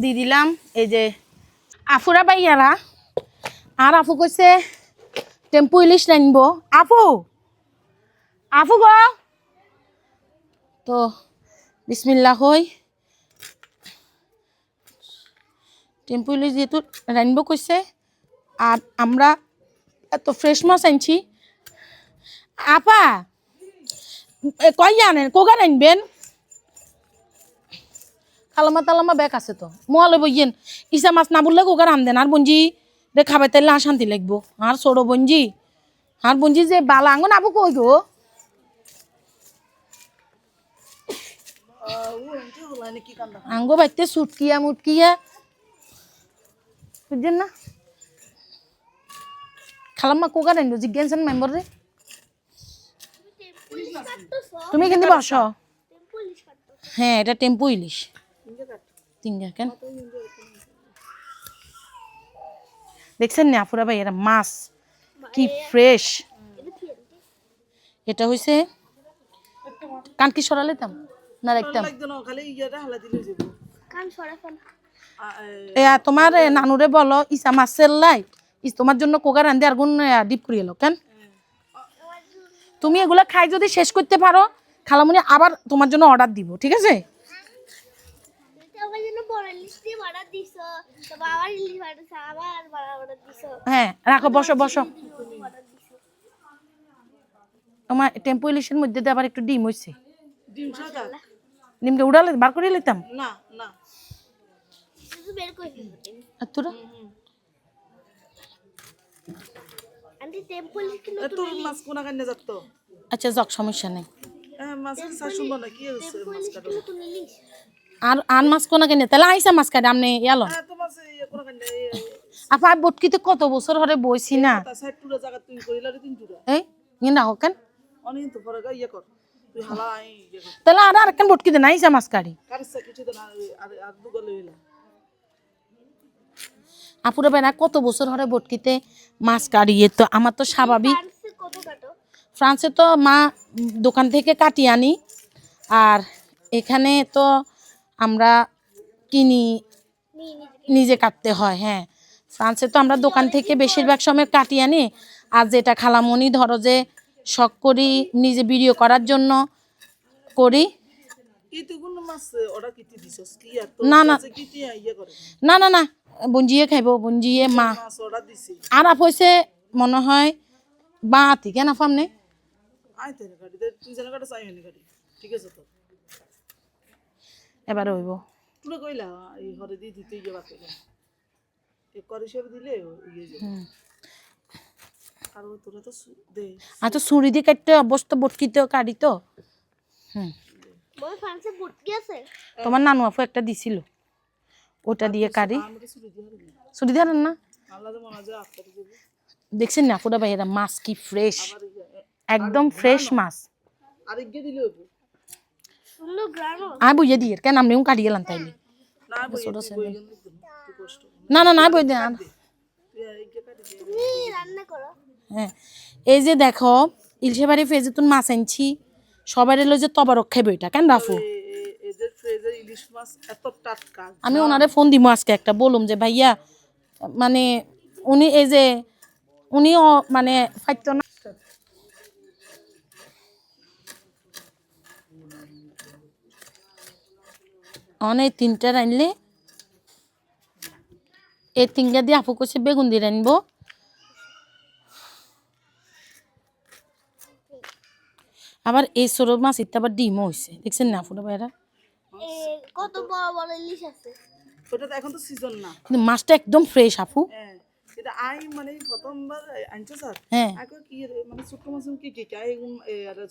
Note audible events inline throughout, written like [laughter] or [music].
দি দিলাম, এই যে আফুরা বাইয়ারা আর আফু কইছে, টেম্পু ইলিশ রানব আপু আফু গো! তো বিসমিল্লা হই। টেম্পু ইলিশ যেহেতু রানব কইছে, আর আমরা এত ফ্রেশ মাছ আনছি। আপা কই জানেন কোগা রানবেন কালামা তালামা ব্যাগ আছে তো। মোয়ালে বইয়েন ইসা মাছ না বললে কোকার আনদেন। আর বঞ্জি রে খাবার তাইলে আর শান্তি লাগবো। আর সরো বঞ্জি আর বঞ্জি যে বালা আঙ্গন আবু কই গো আঙ্গো বাইতে সুটকিয়া মুটকিয়া। বুঝছেন না? খালাম্মা কোকার আনব জিজ্ঞাসেন মেম্বার রে। তুমি কিন্তু বসো হ্যাঁ এটা টেম্পু ইলিশ। তিনগা কেন দেখছেন না আপুরা ভাই এটা মাছ কি ফ্রেশ এটা হইছে কান কি সরালে তাম না রাখতাম তোমার নানুরে বলো ইসা মাছের লাই ইস তোমার জন্য কোকা রান্ধে আর গুণ ডিপ করিয়ে এলো কেন তুমি এগুলা খাই যদি শেষ করতে পারো খালামুনি আবার তোমার জন্য অর্ডার দিব ঠিক আছে আমার জন্য বড় ইলিশ দিয়ে অর্ডার দিছ তারপর আবার ইলিশ পাঠাচ্ছে আবার বড় অর্ডার দিছ হ্যাঁ রাখো বসো বসো। তোমার টেম্পো ইলিশের মধ্যে আবার একটু ডিম হয়েছে ডিম সাদা ডিমটা উড়ালে বার করে নিতাম না না। তোরা? আচ্ছা যাক সমস্যা নেই। কি মাছ কাটো আর আন মাছ কোনা কেনে? তাহলে আইসা মাছ কাটে আমনে ইয়ালো। হ্যাঁ ইয়ে কোনা আপা বটকিতে কত বছর হরে বইছি না? এই ইয়ে না হোক কেন ইয়ে তাহলে আর আরেকখান বটকিতে না আইসা মাছ কাটি? আর আর আপুরা বেনা কত বছর হরে বটকিতে মাছ কাটিয়ে তো আমার তো স্বাভাবিক। ফ্রান্সে ফ্রান্সে তো মা দোকান থেকে কাটিয়ে আনি আর এখানে তো আমরা কিনি নিজে কাটতে হয় হ্যাঁ। ফ্রান্সে তো আমরা দোকান থেকে বেশিরভাগ সময় কাটিয়ে আনি। আর যেটা খালামনি ধরো যে শখ করি নিজে ভিডিও করার জন্য করি। কোন না, না। না না বঞ্জিয়ে খাইব বঞ্জিয়ে মা। আর আপ হয়েছে মনে হয় বাঁতি কেন আপামনে আই তো গাড়ি দে তুই জানা গাড়ি চাই হনি গাড়ি ঠিক আছে তো। এবার হইব। তুই কইলা এই হরে দি দিতে ইয়ে বাতে এ করে হিসেবে দিলে ইয়ে যাবে। আর ও তোরা তো দে। ছুরি দিয়ে কাটতে অবস্থা কাটি তো হুম। বল ফ্রান্সে বুটকি আছে। তোমার নানু আপু একটা দিছিল। ওটা দিয়ে দিয়ে হারি ছুরি ধরেন না? দেখছেন না আপুরা এরা মাছ কি ফ্রেশ একদম ফ্রেশ মাছ। আর ইয়ে দিলে আমি বুঝে দিয়ে কেন আমি কাটি গেলাম তাইলে? না না না না বই ইয়ে দে। হ্যাঁ। এই যে দেখো ইলশে বাড়ি ফেজে তুমি মাছ আনছি। সবাই এলো যে তবারক খাইবে এটা কেন রাফু? এ- এ- এদের ফ্রেজের ইলিশ মাছ এত টাটকা আমি ওনারে ফোন দিব আজকে একটা বলুম যে ভাইয়া মানে উনি এই যে উনি মানে ফাইত না অনেক তিনটা রানলে এই তিনটা দিয়ে আপু কষে বেগুন দিয়ে রানবো আবার এই সরব মাছ ইত্যা আবার ডিমও হয়েছে দেখছেন না আপুটা ভাইরা কত বড় বড় ইলিশ আছে? ওটা তো এখন তো সিজন না। কিন্তু মাছটা একদম ফ্রেশ আপু। হ্যাঁ। এটা আই মানে প্রথমবার আনছে স্যার। হ্যাঁ। আগে কি মানে ছোট্ট মাছ কি কি আই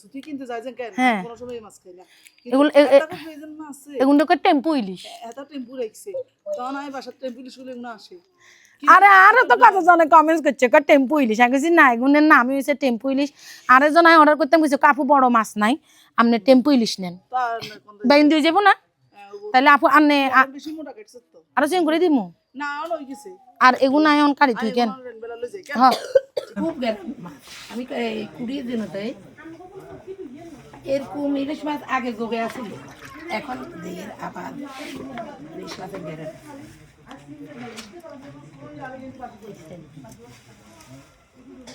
ছুটি কিনতে যায় যে কেন? হ্যাঁ। কোনো সময় মাছ খাই না। এগুলো- এ- এ- ফ্রেজের মাছ আছে। এগুলোকে টেম্পু ইলিশ। এত টেম্পু রাখছে। তখন আমি বাসার টেম্পু ইলিশগুলো এগুলো আসে। আরে আরও তো কত জনে কমেন্টস করছে কা টেম্পু ইলিশ? আমি কইছি না এগুনের নামই হয়েছে টেম্পু ইলিশ। আরে জন আমি অর্ডার করতাম কইছে কাপু বড় মাছ নাই। আপনি টেম্পু ইলিশ নেন। তার না কোন বাইন দিয়ে যাব না? তাহলে আপু আনে আরও চেঞ্জ করে দিমু? না আর গেছে আর এগুন নাই অন কারি তুই কেন? হ্যাঁ। খুব গেলাম আমি কুড়িয়ে দিন তাই এরকম ইলিশ মাছ আগে যোগে আসিল এখন দিয়ে আবার ইলিশ মাছের গেরে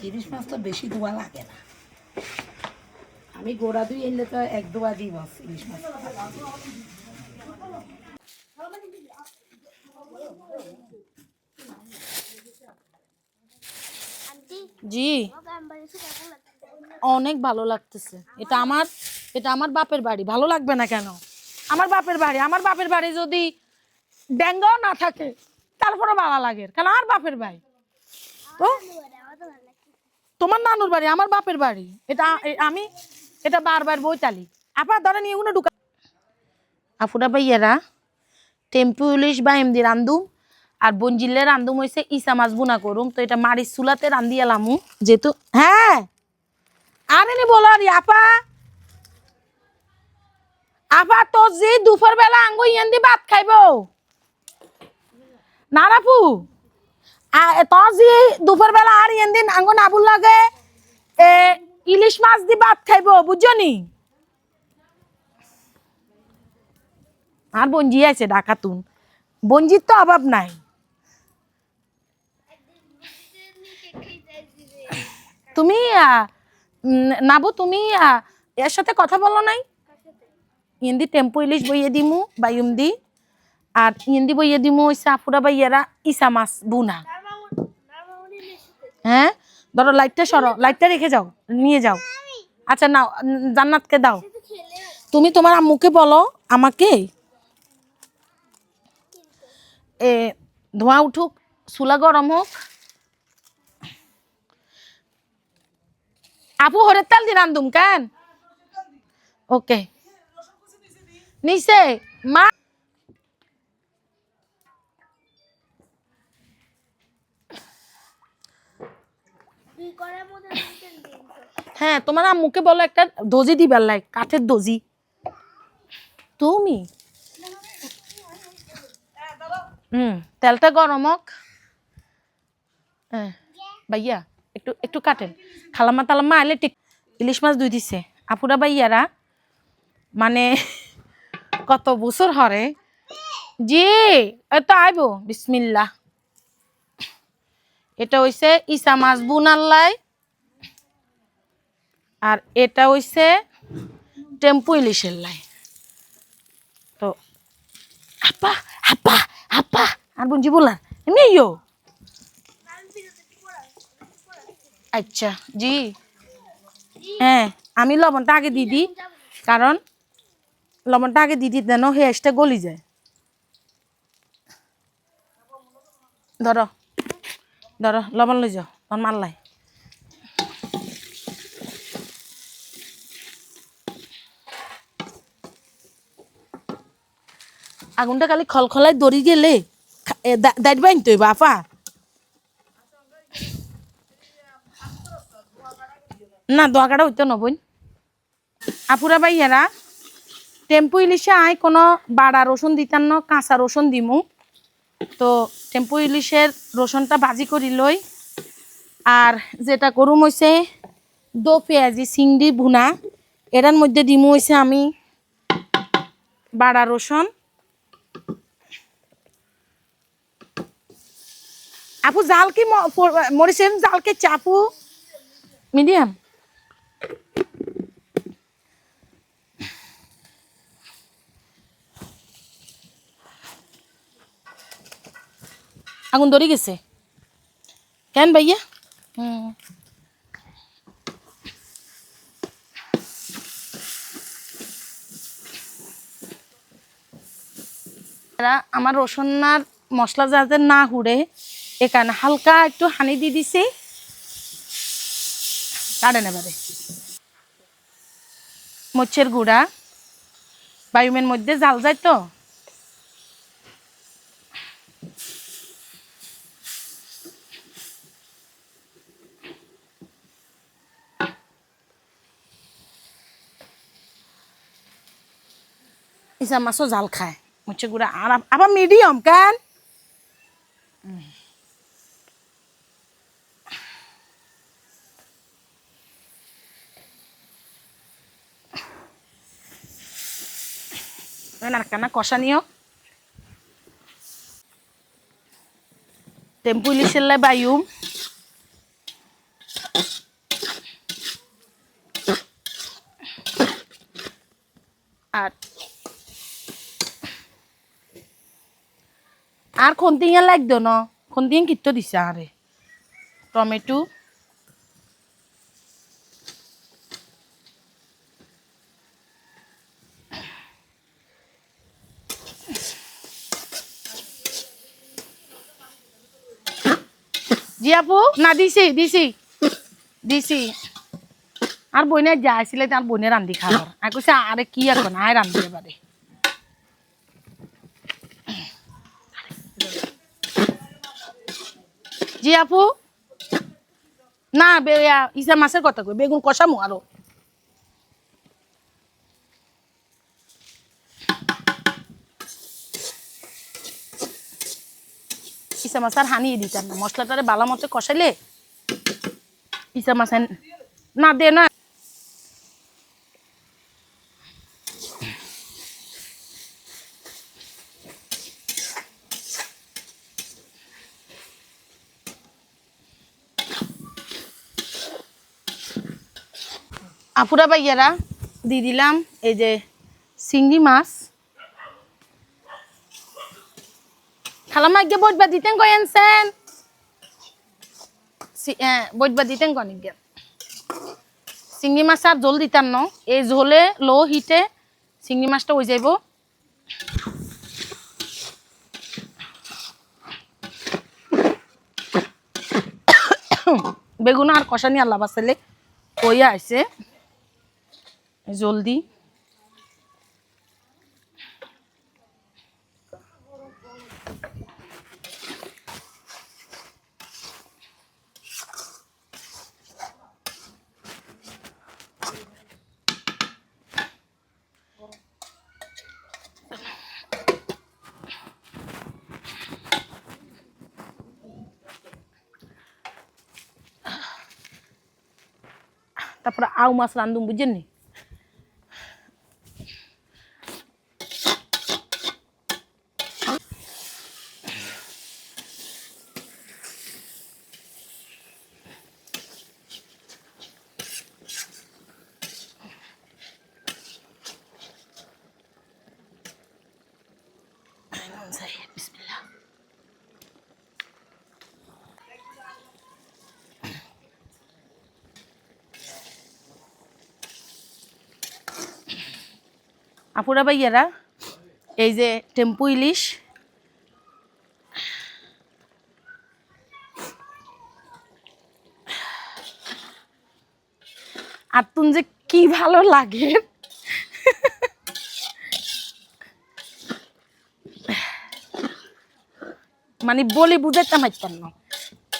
ইলিশ মাছ তো বেশি ধোয়া লাগে না। আমি গোড়া দুই এলে তো এক দোয়া দিই বস ইলিশ মাছ। জি। অনেক ভালো লাগতেছে। এটা আমার এটা আমার বাপের বাড়ি। ভালো লাগবে না কেন? আমার বাপের বাড়ি। আমার বাপের বাড়ি যদি ড্যাঙ্গাও না থাকে তারপরে ভালো লাগে। কেন? আমার বাপের বাড়ি। তো? তোমার নানুর বাড়ি, আমার বাপের বাড়ি। এটা আমি, এটা বারবার বইতালি আপা ধরে নিয়ে ওগুলো ঢুকা আফুরা ভাইয়ারা টেম্পু ইলিশ বা এমদি রান্ধুম। আর বঞ্জিলে রান্ধুম হয়েছে ইসা মাছ বুনা করুম। তো এটা মারির চুলাতে রান্ধি এলামু। যেহেতু হ্যাঁ। আরে নি বলো আরে আপা। আপা তো যে দুপুর বেলা আঙ্গু ইয়ান্দি ভাত খাইব। না রাপু তোর যে দুপুর বেলা আর ইয়ান দিন আঙ্গ নাবুল লাগে ইলিশ মাছ দি ভাত খাইব, বুঝছ নি? আর বঞ্জি আছে ডাকাতুন। বঞ্জির তো অভাব নাই। তুমি নাবু, তুমি এর সাথে কথা বলো নাই? ইন্দি টেম্পো ইলিশ বইয়ে দিমু বাইম দি আর ইন্দি বইয়ে দিমু ওই সাফুরা বাইয়ারা ইসা মাছ বুনা। হ্যাঁ? ধরো লাইটটা সরো। লাইটটা রেখে যাও, নিয়ে যাও। আচ্ছা নাও জান্নাতকে দাও। তুমি তোমার আম্মুকে বলো, আমাকে এ, ধোঁয়া উঠুক, চুলা গরম হোক। আপু, হরের তাল দিন আন্দুম কেন? ওকে। নিচে, মা। হ্যাঁ তোমার আম্মুকে বলো একটা দজি দিবার লাই কাঠের দজি। তুমি? হুম, তেলটা গরম হোক। হ্যাঁ ভাইয়া, একটু একটু কাটেন। খালাম্মা তালাম্মা আইলে ঠিক ইলিশ মাছ দুই দিছে। আপুরা ভাইয়ারা মানে [laughs] কত বছর হরে? জি এত আইবো। বিসমিল্লা এটা হইছে ইসা মাছ বুনাল্লাই আর এটা হইছে টেম্পু ইলিশের লাই। তো আপা আপা আর বুঝি বললাম, এমনি আচ্ছা জি। হ্যাঁ আমি লবণটা আগে দিয়ে দিই, কারণ লবণটা আগে দিয়ে দিই দেন হেসটা গলি যায়। ধরো ধরো, লবণ লই যাও তখন মারলাই। আগুনটা খালি খলখলাই দড়ি গেলে দাঁড় বাইন তুই বাপা না দোয়াকাটা হইতো নবইন আপুরা ভাইয়ারা টেম্পু ইলিশে আয় কোনো বাড়া রসুন দিতাম না কাঁচা রসুন দিমু তো টেম্পু ইলিশের রসুনটা ভাজি করি লই আর যেটা করুম হইছে দো পেঁয়াজি চিংড়ি ভুনা এটার মধ্যে দিমু হইছে আমি বাড়া রসুন আপু জাল কি মরিচের জাল কে চাপু? মিডিয়াম। আগুন ধরে গেছে। কেন ভাইয়া? হুম। আমার রসুনার মশলা যাতে না হুড়ে এখানে হালকা একটু হানি দিয়ে দিছি। কাটেন এবারে। মরিচের গুঁড়া। বায়ুমের মধ্যে জাল যায় তো। ইসা মাছও জাল খায়। মরিচের গুঁড়া আর আবার মিডিয়াম কেন? কানা কষা নিও। টেম্পু লাই বায়ুম আর আর খন্তিঙে লাগতো ন, খন্তিং কিত্ত দিছে আরে টমেটো। আপু না, দিছি দিছি। দিছি। আর বইনে যা আসলে তার বইনে রান্ধি খাবার আর কইছে আরে কি আর না রান্ধি এবারে জি আপু না ইসা মাছের কথা কই বেগুন কষামু আরও ইসা মাছ আর হানিয়ে দিতাম না। মশলাটারে বালা মতো কষাইলে ইসা মাছ না, দে না। আপুরা ভাইয়ারা, দিয়ে দিলাম এই যে চিংড়ি মাছ। গিয়ে বইবা দিতেন কই আনছেন? বইবা দিতেন কনিক গে চিংড়ি মাছ আর জল দিতাম ন? এই ঝোলে লো হিটে চিংড়ি মাছটা হয়ে যাইব। বেগুন আর কষানি আল্লাহ বাসালে কইয়া আইছে, জলদি। তারপরে আউ মাছ রান্ধুম আপুরা ভাইয়ারা, এই যে টেম্পু ইলিশ। আর তুমি যে কি ভালো লাগে। মানে বলে বুঝাইতে পারতাম না।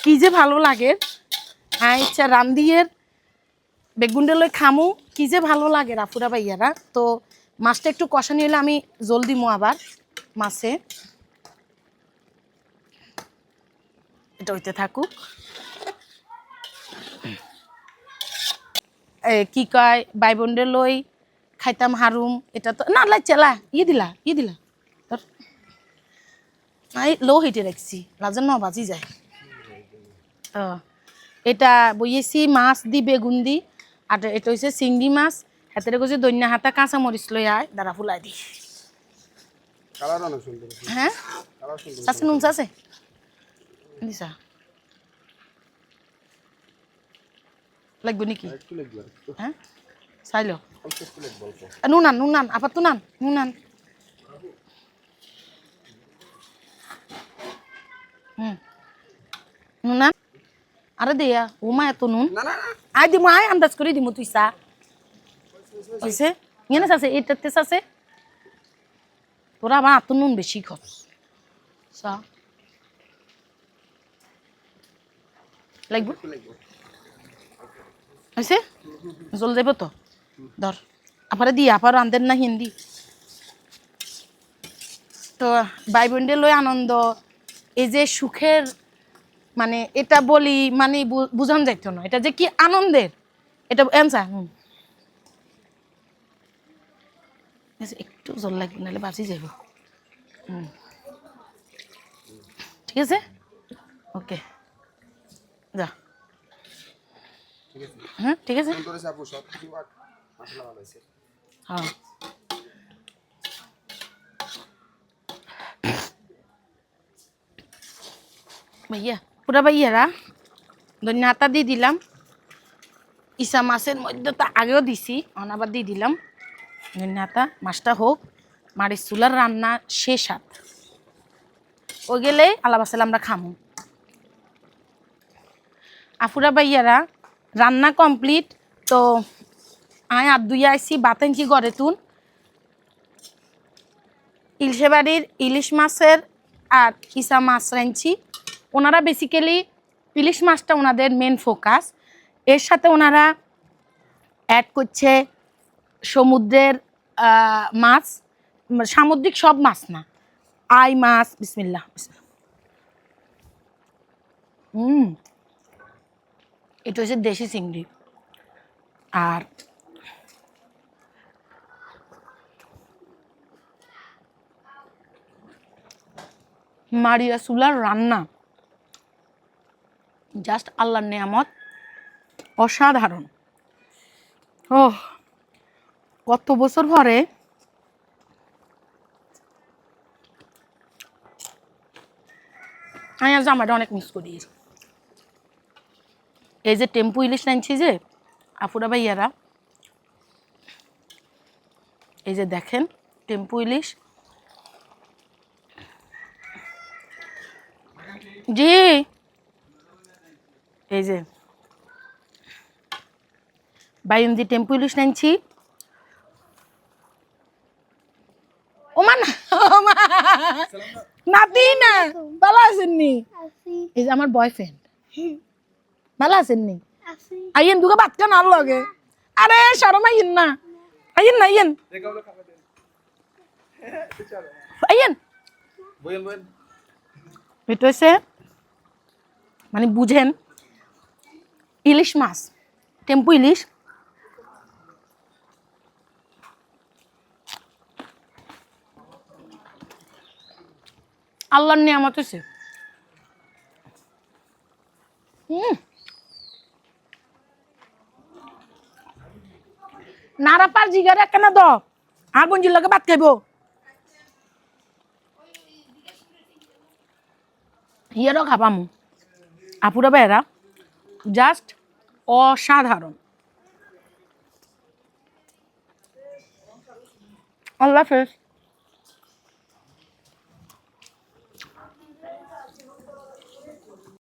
কি যে ভালো লাগে। আচ্ছা রান্দিয়ের বেগুনটা লই খামু, কি যে ভালো লাগে রাফুরা ভাইয়ারা। তো মাছটা একটু কষানি হলে আমি জল দিমু আবার মাছে। এটা হইতে থাকুক। কি কয়? বাই বোনরে লই খাইতাম হারুম, এটা তো না লাই চেলা ইয়ে দিলা ইয়ে দিলা। তোর লো হিটে রাখছি লাজন বাজি যায়। এটা বইয়েছি, মাছ দি বেগুন দি, আর এটা হচ্ছে চিংড়ি মাছ। হাতের কইছে দৈন্যা হাতা কাঁচা মরিচ লই আয় দাঁড়া ফুলাই দি। হ্যাঁ? নুন চাষে দিছা। লাগবে নাকি? হ্যাঁ? লিখবে অল্প নুন আন নুন আন আপাত তুন আন নুন আন হুম। নুন আন আরে দেয়া উমা এত নুন। আয় দিমু আয় আন্দাজ করে দিমু তুই চা। হয়েছে চাষে এটাতে চাষে তোরা আবার এত নুন বেশি লাগবে? হয়েছে জল তো? ধর। আপারে দি আপার না হিন্দি। তো ভাই বোনদের লই আনন্দ। এই যে সুখের মানে এটা বলি মানে বুঝান যাইতো না। এটা যে কি আনন্দের? এটা, এনসা, হুম। আছে একটু জল লাগবে নাহলে বাঁচি যাব হুম। ঠিক আছে? ওকে। যা। ঠিক আছে। হ্যাঁ ঠিক হ্যাঁ। ভাইয়া পুরা ভাইয়ারা ধন্যবাদ দিয়ে দিলাম। ইসা মাছের মধ্যে তো আগেও দিছি অনাবার দিয়ে দিলাম। ধন্যবাদ মাছটা হোক মারির চুলার রান্না শেষ হাত ও গেলে আল্লাহ বাসালে আমরা খামু। আফুরা ভাইয়ারা, রান্না কমপ্লিট, তো আয় আর দুই আইসি বাতেনছি গড়ে তুন। ইলশে বাড়ির ইলিশ মাছের আর ইসা মাছ রাঁধছি। ওনারা বেসিক্যালি ইলিশ মাছটা ওনাদের মেন ফোকাস এর সাথে ওনারা অ্যাড করছে সমুদ্রের মাছ সামুদ্রিক সব মাছ না। আই মাছ, বিসমিল্লাহ হুম। এটা হচ্ছে দেশি চিংড়ি। আর মারিয়া সুলার রান্না। জাস্ট আল্লাহর নেয়ামত অসাধারণ। ও কত বছর পরে? আমি আজ আমাটা অনেক মিস করি। এই যে টেম্পু ইলিশ নাইনছি যে, আপুরা ভাইয়ারা। এই যে দেখেন, টেম্পু ইলিশ। জি। এই যে বাইন্দি টেম্পু ইলিশ নাইনছি ওমা না ওমা নাতি না? ভালো আছেননি এই যে আমার বয়ফ্রেন্ড ভালো আছেননি আইয়েন দুটো ভাত কেন আর লগে। আরে সরম আইয়েন না। আইয়েন না আইয়েন। আইয়েন। এটা হচ্ছে মানে বুঝেন ইলিশ মাছ টেম্পু ইলিশ আল্লাহর নিয়ামত হয়েছে হুম। নারা পার জিগারে কেন দ? আর বঞ্জির লগে খাইব। হিয়ারও খাবামু। আপুরা বেড়া জাস্ট অসাধারণ। আল্লাহ হাফেজ।